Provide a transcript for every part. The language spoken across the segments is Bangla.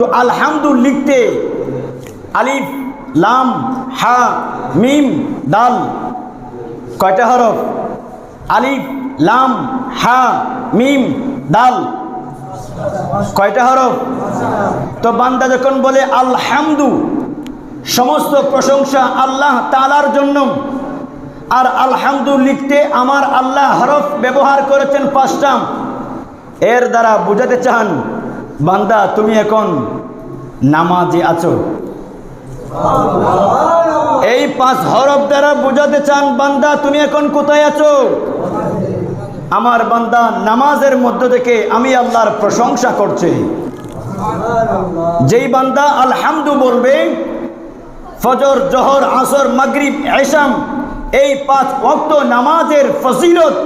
তো আলহামদু লিখতে আলিফ, লাম, হা, মিম, দাল, কয়টা হরফ? আলিফ, লাম, হা, মিম, দাল, কয়টা হরফ? তো বান্দা যখন বলে আলহামদু, সমস্ত প্রশংসা আল্লাহ তালার জন্য। আর আলহামদু লিখতে আমার আল্লাহ হরফ ব্যবহার করেছেন পাঁচটা। এর দ্বারা বুঝাতে চান বান্দা, তুমি এখন নামাজে আছো। এই পাঁচ হরফ দ্বারা বুঝাতে চান, বান্দা, তুমি এখন কোথায় আছো? আমার বান্দা, নামাজের মধ্য থেকে আমি আল্লাহর প্রশংসা করছি। যেই বান্দা, আলহামদু বলবে, ফজর, জহর, আসর, মাগরিব এসাম এই পাঁচ ভক্ত নামাজের ফজিলত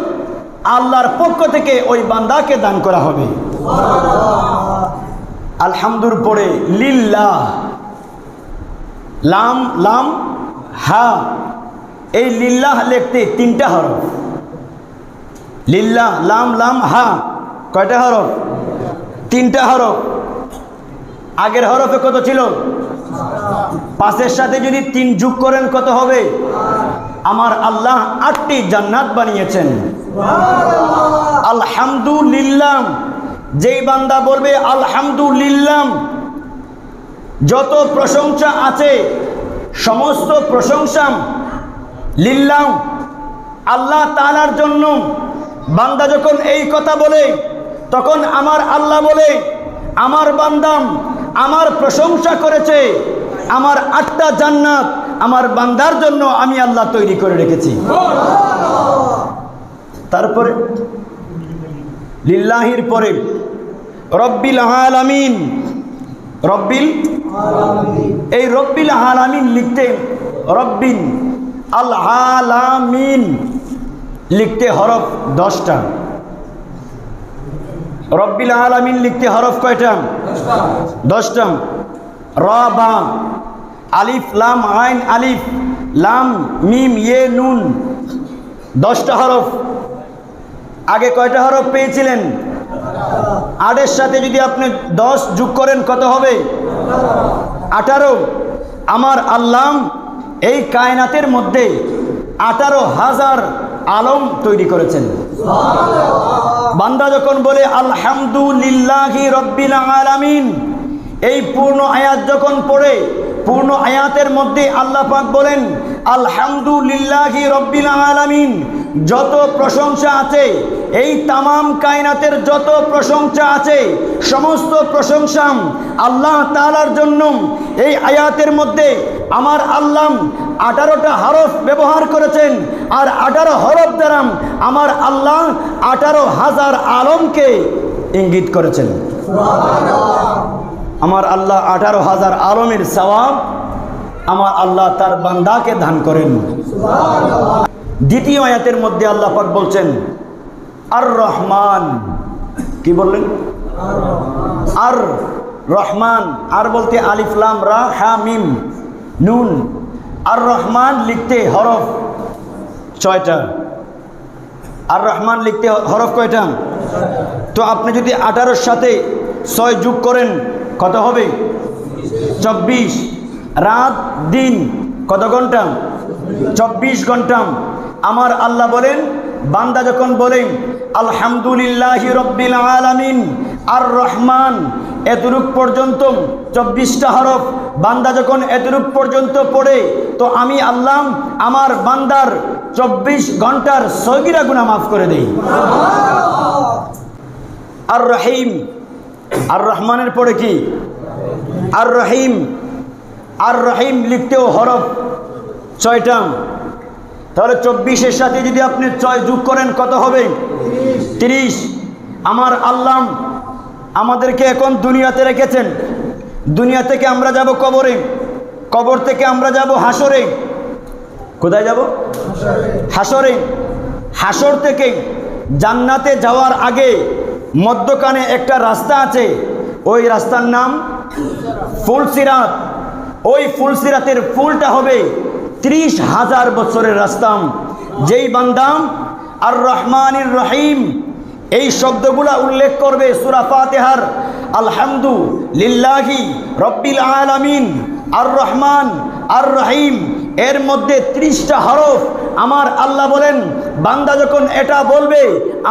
আল্লাহর পক্ষ থেকে ওই বান্দাকে দান করা হবে। আলহামদুর পরে লিল্লাহ। লাম লাম হা। এই লিল্লাহ লিখতে তিনটা হরফ। লিল্লাহ লাম লাম হা। কয়টা হরফ? তিনটা হরফ। আগের হরফে কত ছিল? পাশের সাথে যদি তিন যোগ করেন কত হবে? আমার আল্লাহ আটটি জান্নাত বানিয়েছেন। আলহামদুলিল্লাহ। যেই বান্দা বলবে আলহামদুলিল্লাম যত প্রশংসা আছে, সমস্ত প্রশংসা লিল্লাম আল্লাহ তালার জন্য। বান্দা যখন এই কথা বলে, তখন আমার আল্লাহ বলে, আমার বান্দাম আমার প্রশংসা করেছে, আমার আটটা জান্নাত আমার বান্দার জন্য আমি আল্লাহ তৈরি করে রেখেছি। তারপরে, লিল্লাহির পরে রব্বিল আলামিন। রব্বিল এই রব্বিল আলামিন লিখতে রব্বিন আল আলামিন লিখতে হরফ দশটা। রব্বিল আলামিন লিখতে হরফ কয়টা? দশটা। র বা আলিফ, লাম, আইন, আলিফ, লাম, মিম ইয়ে নুন। দশটা হরফ। আগে কয়টা হরফ পেয়েছিলেন? আটের সাথে যদি আপনি দশ যোগ করেন, কত হবে? আঠারো। আমার আল্লাহ এই কায়নাতের মধ্যে আঠারো হাজার আলম তৈরি করেছেন। বান্দা যখন বলে, আলহামদুলিল্লাহি রব্বিল আলামিন, এই পূর্ণ আয়াত যখন পড়ে, পূর্ণ আয়াতের মধ্যে আল্লাহ পাক বলেন, আলহামদুলিল্লাহি রব্বিল আলামিন, যত প্রশংসা আছে এই তামাম কায়নাতের যত প্রশংসা আছে, সমস্ত প্রশংসা আল্লাহ তালার জন্য। এই আয়াতের মধ্যে আমার আল্লাহ আঠারোটা হরফ ব্যবহার করেছেন আর আঠারো হরফ দ্বারা আমার আল্লাহ আঠারো হাজার আলমকে ইঙ্গিত করেছেন। আমার আল্লাহ আঠারো হাজার আলমের সওয়াব আমার আল্লাহ তার বান্দাকে দান করেন। দ্বিতীয় আয়াতের মধ্যে আল্লাহ পাক বলছেন আর রহমান কি বললেন? আর রহমান আর বলতে আলিফলাম রা, হা, মিম, নুন। আর রহমান লিখতে হরফ ছয়টা। আর রহমান লিখতে হরফ কয়টা? তো আপনি যদি আঠারোর সাথে ছয় যোগ করেন, কত হবে? চব্বিশ। রাত, দিন, কত ঘণ্টা? চব্বিশ ঘণ্টা। আমার আল্লাহ বলেন, বান্দা যখন বলেন আলহামদুলিল্লাহ রব্বিল আলামিন। আর রহমান এতরূপ পর্যন্ত চব্বিশটা হরফ। বান্দা যখন এতরূপ পর্যন্ত পড়ে, তো আমি আল্লাহ আমার বান্দার চব্বিশ ঘণ্টার সগিরা গুণা মাফ করে দেই। আর রহিম আর রহমানের পরে কি? আর রহিম আর রহিম লিখতেও হরফ ছয়টা। তাহলে চব্বিশের সাথে যদি আপনি ছয় যোগ করেন, কত হবে? তিরিশ। আমার আল্লাহ আমাদেরকে এখন দুনিয়াতে রেখেছেন। দুনিয়া থেকে আমরা যাব কবরে। কবর থেকে আমরা যাব হাসরে। কোথায় যাব? হাসরে। হাসর থেকে জান্নাতে যাওয়ার আগে মধ্যখানে একটা রাস্তা আছে। ওই রাস্তার নাম ফুলসিরাত। ওই ফুলসিরাতের ফুলটা হবে ত্রিশ হাজার বছরের রাস্তাম যেই বান্দাম আর রহমানির রহিম এই শব্দগুলা উল্লেখ করবে সুরা ফাতেহার। আলহামদু লিল্লাহি রব্বিল আলামিন আর রহমান আর রহিম এর মধ্যে ত্রিশটা হরফ আমার আল্লাহ বলেন, বান্দা যখন এটা বলবে,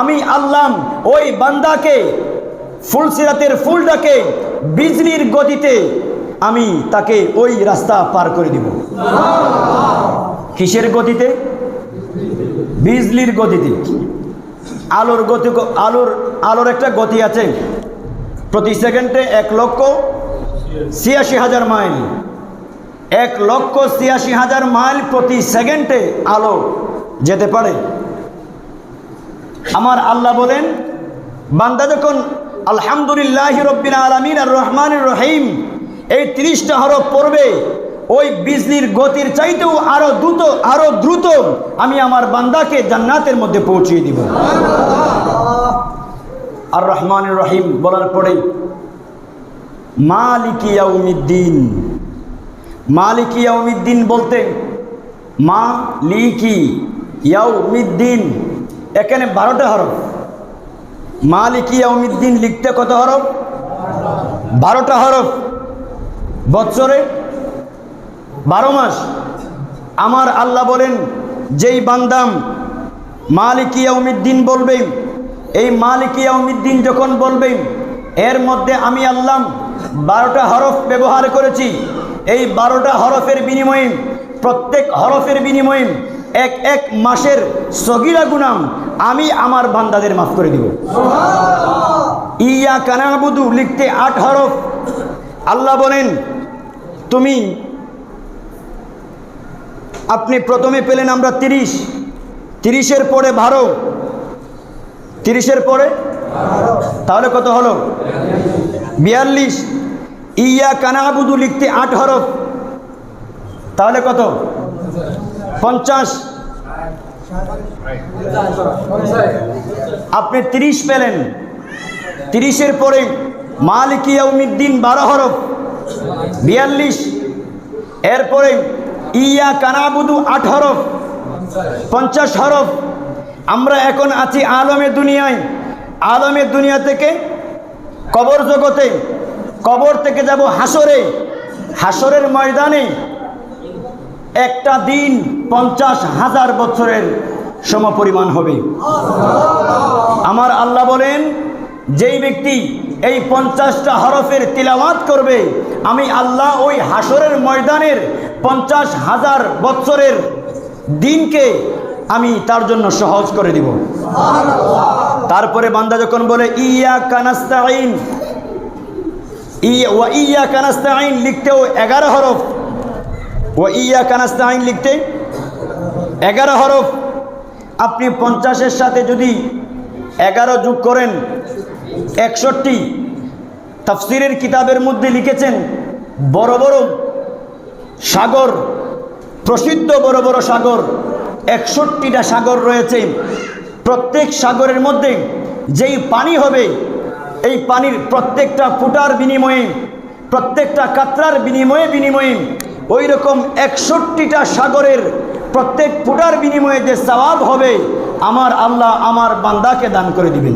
আমি আল্লাহ ওই বান্দাকে ফুলসিরাতের ফুলটাকে বিজলির গতিতে আমি তাকে ওই রাস্তা পার করে দিব। কিসের গতিতে? বিজলির গতিতে। আলোর গতি আলোর আলোর একটা গতি আছে। প্রতি সেকেন্ডে এক লক্ষ ছিয়াশি হাজার মাইল। এক লক্ষ ছিয়াশি হাজার মাইল প্রতি সেকেন্ডে আলো যেতে পারে। আমার আল্লাহ বলেন, বান্দা যখন আলহামদুলিল্লাহ রব্বিন আলমিন আর রহমান রহিম এই তিরিশটা হরফ পড়বে ওই বিজলির গতির চাইতেও আরও দ্রুত আরও দ্রুত আমি আমার বান্দাকে জান্নাতের মধ্যে পৌঁছিয়ে দিব। আর রহমান রহিম বলার পরে, মালিকি ইয়াউমিদ্দিন। মালিকি ইয়াউমিদ্দিন বলতে মা লিকি ইয়াউমিদ্দিন, এখানে বারোটা হরফ। মালিকি ইয়াউমিদ্দিন লিখতে কত হরফ? বারোটা হরফ। বৎসরে বারো মাস আমার আল্লাহ বলেন, যেই বান্দাম মালিক ইয়াউমিদ্দিন বলবেন এই মালিক ইয়াউমিদ্দিন যখন বলবেন এর মধ্যে আমি আল্লাহ বারোটা হরফ ব্যবহার করেছি। এই বারোটা হরফের বিনিময়ে, প্রত্যেক হরফের বিনিময়ে এক এক মাসের সগিরা গুনাম আমি আমার বান্দাদের মাফ করে দিব। ইয়া কানাবুদু লিখতে আট হরফ। আল্লাহ বলেন, তুমি আপনি প্রথমে পেলেন আমরা তিরিশ। তিরিশের পরে বারো। তিরিশের পরে তাহলে কত হলো? বিয়াল্লিশ। ইয়া কানাবুদু লিখতে আট হরফ। তাহলে কত? পঞ্চাশ। আপনি তিরিশ পেলেন। তিরিশের পরে মালিক ইয়াউমিদ্দিন বারো হরফ। বিয়াল্লিশ। এরপরে ইয়া কানাবুদু আট হরফ, পঞ্চাশ হরফ। আমরা এখন আছি আলমের দুনিয়ায়। আলমের দুনিয়া থেকে কবর জগতে, কবর থেকে যাব হাসরে হাসরের ময়দানে একটা দিন পঞ্চাশ হাজার বছরের সমপরিমাণ হবে। আমার আল্লাহ বলেন, যেই ব্যক্তি এই পঞ্চাশটা হরফের তিলাওয়াত করবে, আমি আল্লাহ ওই হাসরের ময়দানের পঞ্চাশ হাজার বৎসরের দিনকে আমি তার জন্য সহজ করে দিব। তারপরে বান্দা যখন বলে ইয়া কানাস্তাইন ইয়া ওয়া ইয়া কানাস্তাইন লিখতেও এগারো হরফ। ও ইয়া কানাস্তাইন লিখতে এগারো হরফ। আপনি পঞ্চাশের সাথে যদি এগারো যোগ করেন, একষট্টি। তাফসিরের কিতাবের মধ্যে লিখেছেন, বড় বড় সাগর, প্রসিদ্ধ বড় বড় সাগর, একষট্টিটা সাগর রয়েছে। প্রত্যেক সাগরের মধ্যে যেই পানি হবে, এই পানির প্রত্যেকটা ফুটার বিনিময়ে, প্রত্যেকটা কাতরার বিনিময়ে বিনিময়ে ওই রকম একষট্টিটা সাগরের প্রত্যেক ফুটার বিনিময়ে যে সওয়াব হবে, আমার আল্লাহ আমার বান্দাকে দান করে দিবেন।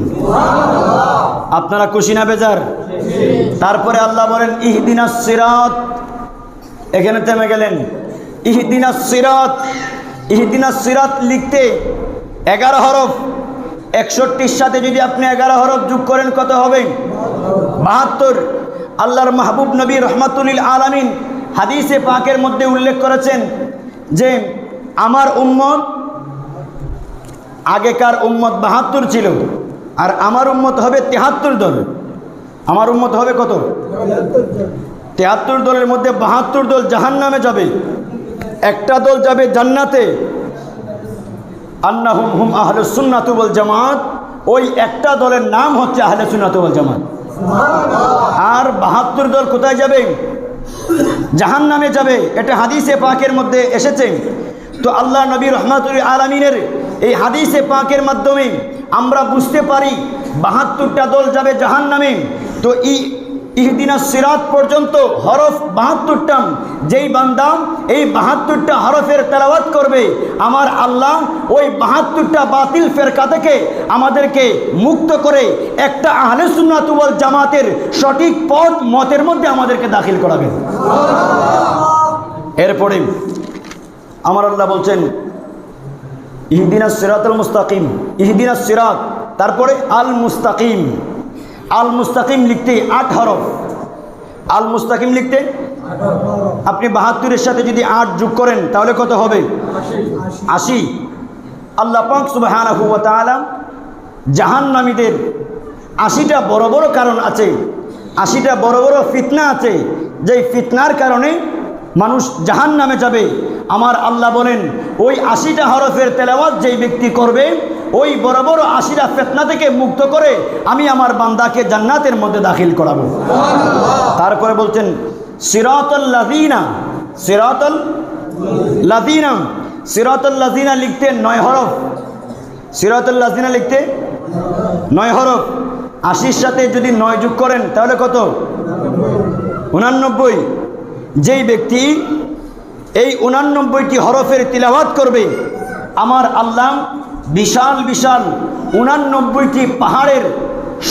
আপনারা খুশি না বেজার? তারপরে আল্লাহ বলেন ইহদিনা সিরাত এখানে থেমে গেলেন। ইহদিনা সিরাত ইহদিনা সিরাত লিখতে এগারো হরফ, একষট্টির সাথে যদি আপনি এগারো হরফ যোগ করেন কত হবে? বাহাত্তর। আল্লাহর মাহবুব নবী রহমাতুল্লিল আলামিন হাদিসে পাকের মধ্যে উল্লেখ করেছেন যে, আমার উম্মত আগেকার উম্মত বাহাত্তর ছিল, আর আমার উম্মত হবে তেহাত্তর দল আমার উম্মত হবে কত? তেহাত্তর দলের মধ্যে বাহাত্তর দল জাহান নামে যাবে। একটা দল যাবে জান্নাতে। আন্না হুম হুম আহলে সুন্নাতুবল জামাত। ওই একটা দলের নাম হচ্ছে আহলে সুন্নাতুবল জামাত। আর বাহাত্তর দল কোথায় যাবে? জাহান নামে যাবে। এটা হাদিসে পাকের মধ্যে এসেছে। তো আল্লাহ নবী রহমাতুল আলমিনের এই হাদিসে পাকের মাধ্যমে আমরা বুঝতে পারি, বাহাত্তরটা দল যাবে জাহান নামে তো ই ইহদিনা সিরাত পর্যন্ত হরফ বাহাত্তরটা যেই বান্দা এই বাহাত্তরটা হরফের তেলাওয়াত করবে, আমার আল্লাহ ওই বাহাত্তরটা বাতিল ফেরকা থেকে আমাদেরকে মুক্ত করে একটা আহলে সুন্নাতুয়াল জামাতের সঠিক পথ, মতের মধ্যে আমাদেরকে দাখিল করাবে। এরপরে আমার আল্লাহ বলছেন, ইহদিনা সিরাতুল মুস্তাকিম, ইহদিনা সিরাত, তারপরে আল মুস্তাকিম। আল মুস্তাকিম লিখতে আট হরফ। আল মুস্তাকিম লিখতে আপনি বাহাত্তরের সাথে যদি আট যোগ করেন, তাহলে কত হবে? আশি। আল্লাহ পাক ওয়া তাআলা জাহান্নামীদের আশিটা বড় বড় কারণ আছে, আশিটা বড় বড় ফিতনা আছে, যেই ফিতনার কারণে মানুষ জাহান নামে যাবে। আমার আল্লাহ বলেন, ওই আশিটা হরফের তেলাওয়াত যেই ব্যক্তি করবে, ওই বড় বড় আশিটা ফেতনা থেকে মুক্ত করে আমি আমার বান্দাকে জান্নাতের মধ্যে দাখিল করাবো। তারপরে বলছেন, সিরাতল লাদিনা সিরাতল লাদিনা সিরাতল লাদিনা লিখতে নয় হরফ। সিরাতুল লাদিনা লিখতে নয় হরফ। আশির সাথে যদি নয় যোগ করেন, তাহলে কত? উনানব্বই। যেই ব্যক্তি এই উনানব্বইটি হরফের তিলাবাত করবে। আমার আল্লাহ বিশাল বিশাল উনানব্বইটি পাহাড়ের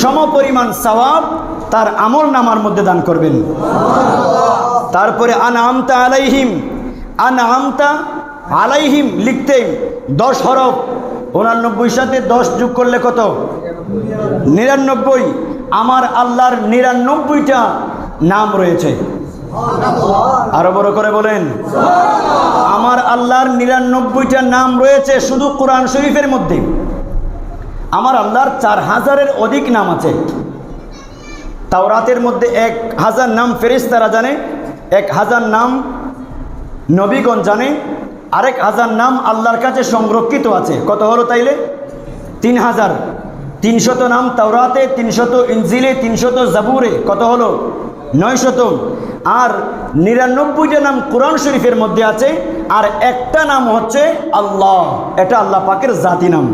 সমপরিমাণ সওয়াব তার আমল নামার মধ্যে দান করবেন। তারপরে আনামতা আলাইহিম আনামতা আলাইহিম লিখতে দশ হরফ উনানব্বই সাথে দশ যোগ করলে কত? নিরানব্বই। আমার আল্লাহর নিরানব্বইটা নাম রয়েছে। আরও বড় করে বলেন। আমার আল্লাহর নিরানব্বইটা নাম রয়েছে শুধু কোরআন শরীফের মধ্যে। আমার আল্লাহর চার হাজারের অধিক নাম আছে। তাওরাতের মধ্যে এক হাজার নাম ফেরেশতারা জানে, এক হাজার নাম নবীগণ জানে, আরেক হাজার নাম আল্লাহর কাছে সংরক্ষিত আছে। কত হলো তাইলে? তিন হাজার। তিনশত নাম তাওরাতে, তিনশত ইনজিলে, তিনশত জাবুরে। কত হলো? নয় শত আর নিরানব্বইটা নাম কোরআন শরীফের মধ্যে আছে, আর একটা নাম হচ্ছে আল্লাহ। এটা আল্লাহ পাকের জাতি নাম।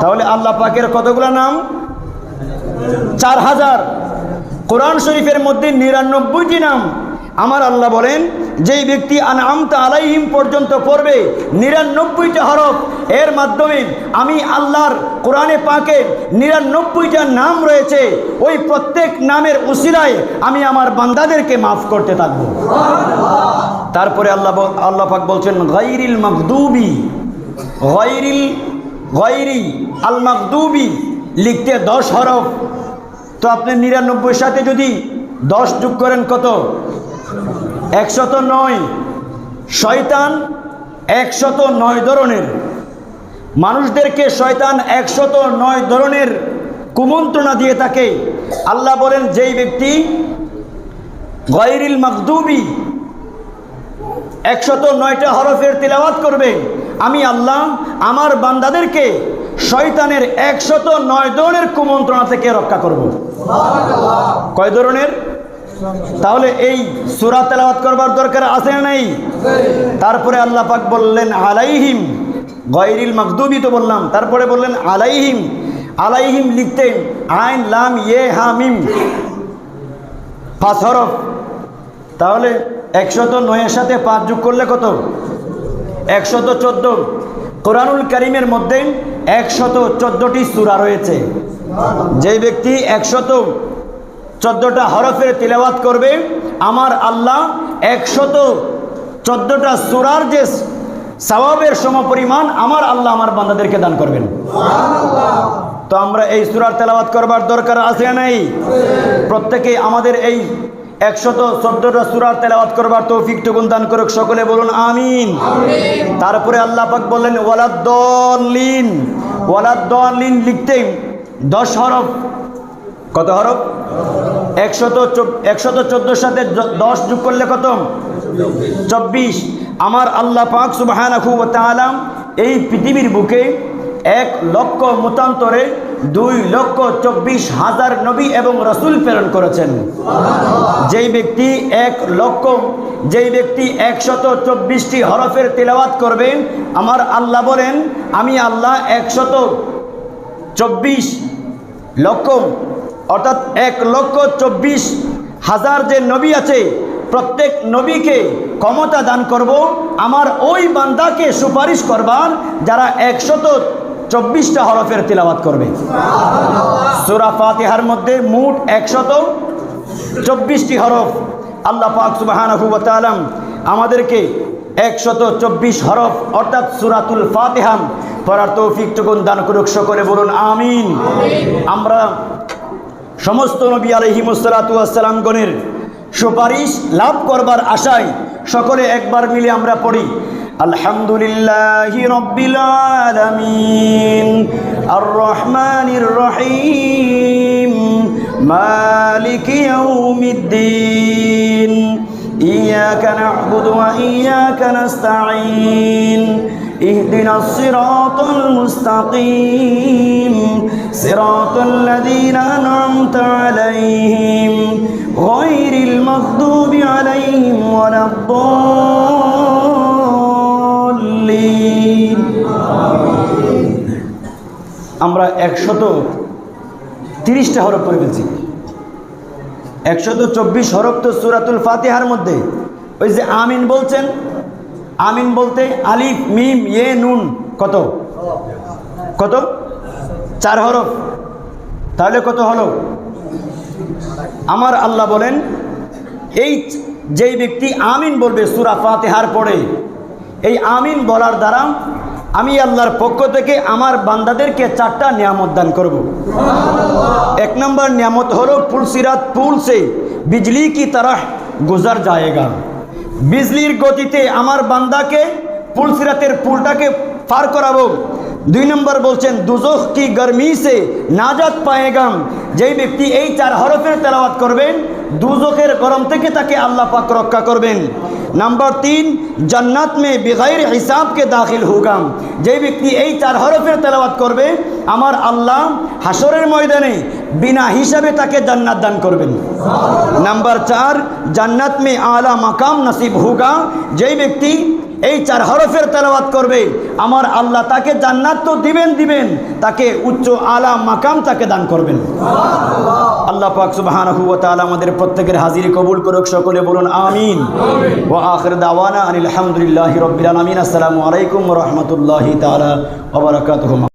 তাহলে আল্লাহ পাকের কতগুলো নাম? চার হাজার। কোরআন শরীফের মধ্যে নিরানব্বইটি নাম। আমার আল্লাহ বলেন, যেই ব্যক্তি আনআমতা আলাইহিম পর্যন্ত পড়বে, নিরানব্বইটা হরফ, এর মাধ্যমে আমি আল্লাহর কোরআনে পাকে নিরানব্বইটা নাম রয়েছে, ওই প্রত্যেক নামের উসিলায় আমি আমার বান্দাদেরকে মাফ করতে থাকব। তারপরে আল্লাহ আল্লাহ পাক বলছেন গাইরিল মখদুবি গাইরিল গাইরি আল মখদুবি লিখতে দশ হরফ। তো আপনি নিরানব্বই সাথে যদি দশ যোগ করেন কত? একশত নয়। শয়তান একশত নয় ধরনের। মানুষদেরকে শয়তান একশত নয় ধরনের কুমন্ত্রণা দিয়ে থাকে। আল্লাহ বলেন, যেই ব্যক্তি গয়রিল মখদুবি একশত নয়টা হরফের তিলাওয়াত করবে, আমি আল্লাহ আমার বান্দাদেরকে শয়তানের একশত নয় ধরনের কুমন্ত্রণা থেকে রক্ষা করব। কয় ধরনের? তাহলে এই সুরা তেলাওয়াত করবার দরকার আছে না নেই? তারপরে আল্লাহ পাক বললেন, আলাইহিম গয়রিল মখদুবি তো বললাম, তারপরে বললেন, আলাইহিম আলাইহিম লিখতেন, আইন, লাম ইয়ে হামিম পাঁচ হরফ। তাহলে একশত নয়ের সাথে পাঁচ যোগ করলে কত? একশত চোদ্দ। কোরআনুল করিমের মধ্যে একশত চোদ্দটি সুরা রয়েছে। যে ব্যক্তি একশত চোদ্দোটা হরফের তিলাওয়াত করবে। আমার আল্লাহ একশত চোদ্দোটা সুরার যে সওয়াবের সমপরিমাণ আমার আল্লাহ আমার বান্দাদেরকে দান করবেন। তো আমরা এই সুরার তেলাওয়াত করবার দরকার আছে নেই? প্রত্যেকে আমাদের এই একশত চোদ্দটা সুরার তেলাওয়াত করবার তৌফিক টুকুন দান করুক সকলে বলুন আমিন। তারপরে আল্লাহ পাক বললেন ওয়ালাদ্দলিন ওয়ালাদ্দলিন লিখতে দশ হরফ। কত হরফ? একশত একশত চোদ্দোর সাথে দশ যোগ করলে কত? চব্বিশ। আমার আল্লাহ পাক সুবাহানাহু ওয়া তাআলা এই পৃথিবীর বুকে এক লক্ষ মতান্তরে দুই লক্ষ চব্বিশ হাজার নবী এবং রসুল প্রেরণ করেছেন। যেই ব্যক্তি এক লক্ষ, যেই ব্যক্তি একশত চব্বিশটি হরফের তেলাওয়াত করবে, আমার আল্লাহ বলেন, আমি আল্লাহ একশত চব্বিশ লক্ষ অর্থাৎ এক লক্ষ চব্বিশ হাজার যে নবী আছে, প্রত্যেক নবীকে ক্ষমতা দান করব। আমার ওই বান্দাকে সুপারিশ করবার যারা একশত চব্বিশটা হরফের তিলাবাত করবে। সুরা ফাতিহার মধ্যে মোট একশত চব্বিশটি হরফ আল্লাহ পাক সুবাহানহু ওয়া আমাদেরকে একশত চব্বিশ হরফ অর্থাৎ সুরাতুল ফাতিহাম পড়ার তৌফিক টুকুন দান করুক, সকলে বলুন আমিন। আমরা সমস্ত নবী আলহিমসালাতামগণের সুপারিশ লাভ করবার আশায় সকলে একবার মিলে আমরা পড়ি আলহামদুলিল্লাহ রব্বিল আলামিন আর রহমানির রহিম মালিক ইয়াউমিদ্দিন إياك نعبد وإياك نستعين اهدنا الصراط المستقيم صراط الذين أنعمت عليهم غير المغضوب عليهم ولا الضالين আমরা একশত তিরিশটা হরফ করে ফেলছি একশত চব্বিশ হরফ তো সুরাতুল ফাতিহার মধ্যে ওই যে আমিন বলছেন আমিন বলতে আলিফ, মিম ইয়ে নুন, কত? কত? চার হরফ। তাহলে কত হলো? আমার আল্লাহ বলেন, এই যেই ব্যক্তি আমিন বলবে সুরা ফাতেহার পড়ে এই আমিন বলার দ্বারা আমি আল্লাহর পক্ষ থেকে আমার বান্দাদেরকে চারটা নিয়ামত দান করব। এক নম্বর নিয়ামত হলো পুলসিরাত পুলসে বিজলি কি তারা গুজার যায়গা বিজলির গতিতে আমার বান্দাকে পুলসিরাতের পুলটাকে পার করাবো। দুই নম্বর বলছেন দুজখ কি গরমি সে নাজাত পায়েগাম? যেই ব্যক্তি এই চার হরফের তেলাওয়াত করবেন দুজখের গরম থেকে তাকে আল্লাহ পাক রক্ষা করবেন। নাম্বার তিন, জান্নাত মে বেগাইর হিসাবকে দাখিল হুগাম। যেই ব্যক্তি এই চার হরফের তেলাওয়াত করবে, আমার আল্লাহ হাসরের ময়দানে বিনা হিসাবে তাকে জান্নাত দান করবেন। নাম্বার চার, জান্নাত মে আলা মাকাম নসিব হুগা। যেই ব্যক্তি এই চার হরফের তেলাবাত করবে। আমার আল্লাহ তাকে জান্নাত তো দিবেন দিবেন। তাকে উচ্চ আলা মাকাম তাকে দান করবেন। আল্লাহ পাক সুবহানাহু ওয়া আমাদের প্রত্যেকের হাজিরি কবুল করুক, সকলে বলুন আমিন। ওয়া আখির দাওয়ানা আনিল হামদুলিল্লাহি রাব্বিল আসসালামু আলাইকুম রাহমাতুল্লাহি বারাকাতুহু।